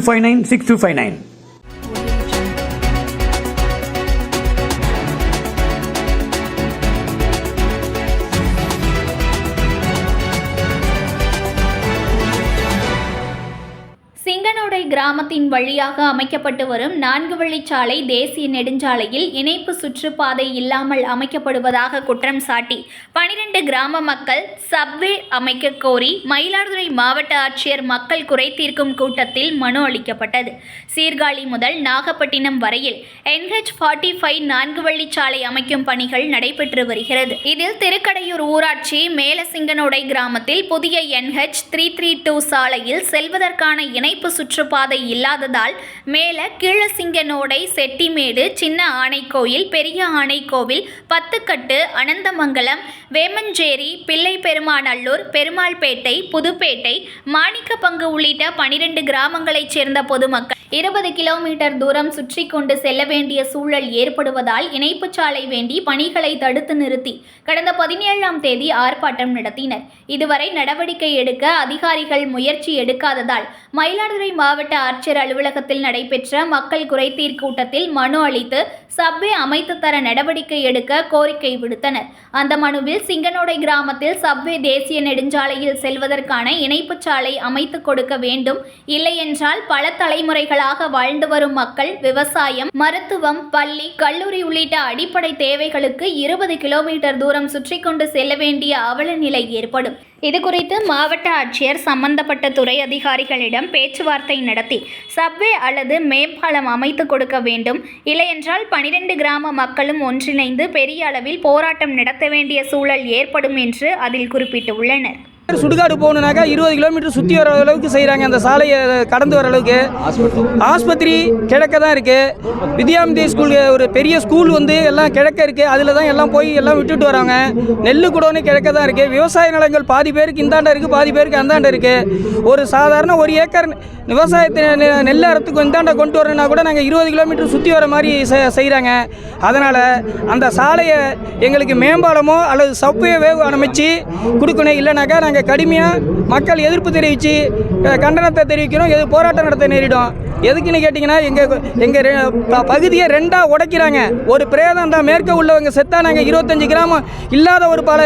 five nine six two five nine. குளக்கரை கிராமத்தின் வழியாக அமைக்கப்பட்டு வரும் நான்கு வழிச்சாலை தேசிய நெடுஞ்சாலையில் இணைப்பு சுற்றுப்பாதை இல்லாமல் அமைக்கப்படுவதாக குற்றம் சாட்டி பனிரெண்டு கிராம மக்கள் சப்வே அமைக்க கோரி மயிலாடுதுறை மாவட்ட ஆட்சியர் மக்கள் குறை தீர்க்கும் கூட்டத்தில் மனு அளிக்கப்பட்டது. சீர்காழி முதல் நாகப்பட்டினம் வரையில் என்ஹெச் ஃபார்ட்டி ஃபைவ் நான்கு வழிச்சாலை அமைக்கும் பணிகள் நடைபெற்று வருகிறது. இதில் திருக்கடையூர் ஊராட்சி மேலசிங்கனோடை கிராமத்தில் புதிய என்ஹெச் த்ரீ த்ரீ டூ சாலையில் செல்வதற்கான இணைப்பு சுற்று சுற்றுப்பாதை இல்லாததால் மேல கீழசிங்கனோடை செட்டிமேடு சின்ன ஆணைக்கோயில் பெரிய ஆணைக்கோவில் பத்துக்கட்டு அனந்தமங்கலம் வேமஞ்சேரி பிள்ளை பெருமாநல்லூர் பெருமாள்பேட்டை புதுப்பேட்டை மாணிக்கப்பங்கு உள்ளிட்ட பனிரெண்டு கிராமங்களைச் சேர்ந்த பொதுமக்கள். இருபது கிலோமீட்டர் தூரம் சுற்றி கொண்டு செல்ல வேண்டிய சூழல் ஏற்படுவதால் இணைப்பு சாலை வேண்டி பணிகளை தடுத்து நிறுத்தி கடந்த பதினேழாம் தேதி ஆர்ப்பாட்டம் நடத்தினர். இதுவரை நடவடிக்கை எடுக்க அதிகாரிகள் முயற்சி எடுக்காததால் மயிலாடுதுறை மாவட்ட ஆட்சியர் அலுவலகத்தில் நடைபெற்ற மக்கள் குறைதீர் கூட்டத்தில் மனு அளித்து சப்வே அமைத்து தர நடவடிக்கை எடுக்க கோரிக்கை விடுத்தனர். அந்த மனுவில் சிங்கனோடை கிராமத்தில் சப்வே தேசிய நெடுஞ்சாலையில் செல்வதற்கான இணைப்பு சாலை அமைத்து கொடுக்க வேண்டும். இல்லையென்றால் பல தலைமுறைகள் தலைமுறைகளாக வாழ்ந்து வரும் மக்கள் விவசாயம் மருத்துவம் பள்ளி கல்லூரி உள்ளிட்ட அடிப்படை தேவைகளுக்கு இருபது கிலோமீட்டர் தூரம் சுற்றி கொண்டு செல்ல வேண்டிய அவல நிலை ஏற்படும் இதுகுறித்து மாவட்ட ஆட்சியர் சம்பந்தப்பட்ட துறை அதிகாரிகளிடம் பேச்சுவார்த்தை நடத்தி சப்வே அல்லது மேம்பாலம் அமைத்து கொடுக்க வேண்டும். இல்லையென்றால் பனிரெண்டு கிராம மக்களும் ஒன்றிணைந்து பெரிய அளவில் போராட்டம் நடத்த வேண்டிய சூழல் ஏற்படும் என்று அதில் குறிப்பிட்டுள்ளனர். சுடுகாடு போகணுனாக்கா இருபது கிலோமீட்டர் சுற்றி வர அளவுக்கு செய்கிறாங்க அந்த சாலையை கடந்து வர அளவுக்கு ஆஸ்பத்திரி. கிழக்க தான் இருக்குது வித்யாமதி ஸ்கூல் ஒரு பெரிய ஸ்கூல் வந்து எல்லாம் கிழக்க இருக்குது அதில் தான் எல்லாம் போய் எல்லாம் விட்டுட்டு வராங்க. நெல் குடோன்னு கிழக்க தான் இருக்குது விவசாய நிலங்கள் பாதி பேருக்கு இந்தாண்ட இருக்குது பாதி பேருக்கு அந்தாண்ட இருக்குது ஒரு சாதாரண ஒரு ஏக்கர் விவசாயத்தை நெல் அறத்துக்கு இந்தாண்ட கொண்டு வரணும்னா கூட நாங்கள் இருபது கிலோமீட்டர் சுற்றி வர மாதிரி செய்கிறாங்க அதனால் அந்த சாலையை எங்களுக்கு மேம்பாலமோ அல்லது சப்வே அமைச்சு கொடுக்கணும். இல்லைனாக்கா நாங்கள் கடுமையாக மக்கள் எதிர்ப்பு தெரிவித்து கண்டனத்தை தெரிவிக்கிறோம் எது போராட்டம் நடத்த நேரிடும். எதுக்குன்னு கேட்டிங்கன்னா எங்கள் எங்கள் பகுதியை ரெண்டாக உடைக்கிறாங்க. ஒரு பிரேதம் தான் மேற்க உள்ளவங்க செத்தா நாங்கள் இருபத்தஞ்சி கிராமம் இல்லாத ஒரு பல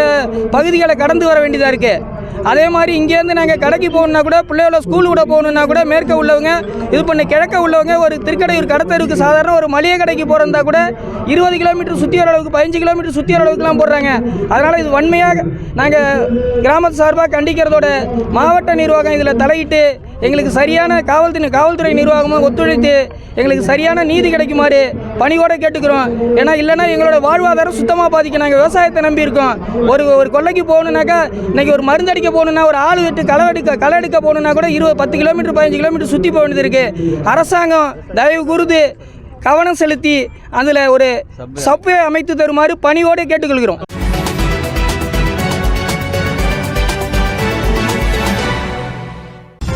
பகுதிகளை கடந்து வர வேண்டியதாக இருக்குது அதே மாதிரி இங்கேருந்து நாங்கள் கடைக்கு போகணுன்னா கூட பிள்ளையோட ஸ்கூல் கூட போகணுன்னா கூட மேற்க உள்ளவங்க இது பண்ணி கிழக்க உள்ளவங்க ஒரு திருக்கடையூர் கடத்தருக்கு சாதாரண ஒரு மளிகை கடைக்கு போகிறதா கூட இருபது கிலோமீட்டர் சுற்றி வர அளவுக்கு பதினஞ்சு கிலோமீட்டர் சுற்றி வர அளவுக்குலாம் போடுறாங்க. அதனால் இது வன்மையாக நாங்கள் கிராமத்து சார்பாக கண்டிக்கிறதோட மாவட்ட நிர்வாகம் இதில் தலையிட்டு எங்களுக்கு சரியான காவல்துறை காவல்துறை நிர்வாகமும் ஒத்துழைத்து எங்களுக்கு சரியான நீதி கிடைக்குமாறு பணியோட கேட்டுக்கிறோம். ஏன்னா இல்லைன்னா எங்களோட வாழ்வாதாரம் சுத்தமாக பாதிக்கும். நாங்கள் விவசாயத்தை நம்பி இருக்கோம் ஒரு ஒரு கொல்லைக்கு போகணுன்னாக்கா இன்னைக்கு ஒரு மருந்தடிக்க போகணுன்னா ஒரு ஆள் விட்டு களை எடுக்க களை எடுக்க போகணுன்னா கூட இருபது பத்து கிலோமீட்டர் பதினஞ்சு கிலோமீட்டர் சுற்றி போக வேண்டியது இருக்குது அரசாங்கம் தயவு கூர்ந்து கவனம் செலுத்தி அதில் ஒரு சப்வே அமைத்து தருமாறு பணியோடு கேட்டுக்கொள்கிறோம்.